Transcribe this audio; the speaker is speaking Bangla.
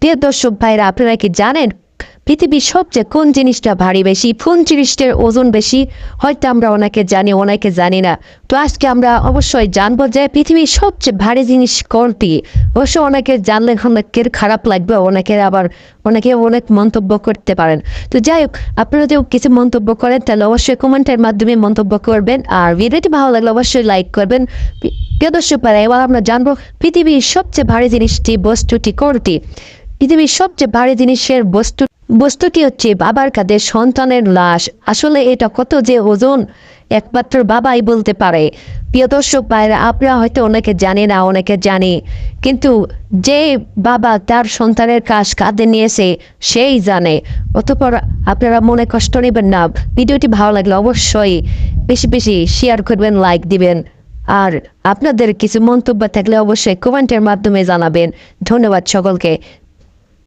প্রিয় দর্শক ভাইরা, আপনারা কি জানেন পৃথিবীর সবচেয়ে কোন জিনিসটা ভারী বেশি, কোন জিনিসটার ওজন বেশি? হয়তো আমরা অনেকে জানি অনেকে জানি না। তো আজকে আমরা অবশ্যই জানব যে পৃথিবীর সবচেয়ে ভারী জিনিস কোনটি? অবশ্য অনেকে জানলে অনেকের খারাপ লাগবে, অনেকের আবার অনেকে অনেক মন্তব্য করতে পারেন। তো যাই হোক, আপনারা যদি কিছু মন্তব্য করেন, তাহলে অবশ্যই কমেন্টের মাধ্যমে মন্তব্য করবেন। আর ভিডিওটি ভালো লাগলে অবশ্যই লাইক করবেন। প্রিয় দর্শক এবার আমরা জানব পৃথিবীর সবচেয়ে ভারী জিনিসটি, বস্তুটি কোনটি? পৃথিবীর সবচেয়ে ভারী জিনিসের বস্তু, বস্তুটি হচ্ছে বাবার কাঁধে সন্তানের লাশ। আসলে এটা কত যে ওজন, একমাত্র বাবাই বলতে পারে। প্রিয় দর্শক ভাইরা আপনারা হয়তো অনেকে জানে না, অনেকে জানে। কিন্তু যে বাবা তার সন্তানের কাজ কাঁধে নিয়েছে, সেই জানে। অতপর আপনারা মনে কষ্ট নেবেন না। ভিডিওটি ভালো লাগলে অবশ্যই বেশি বেশি শেয়ার করবেন লাইক দিবেন। আর আপনাদের কিছু মন্তব্য থাকলে অবশ্যই কমেন্টের মাধ্যমে জানাবেন। ধন্যবাদ সকলকে।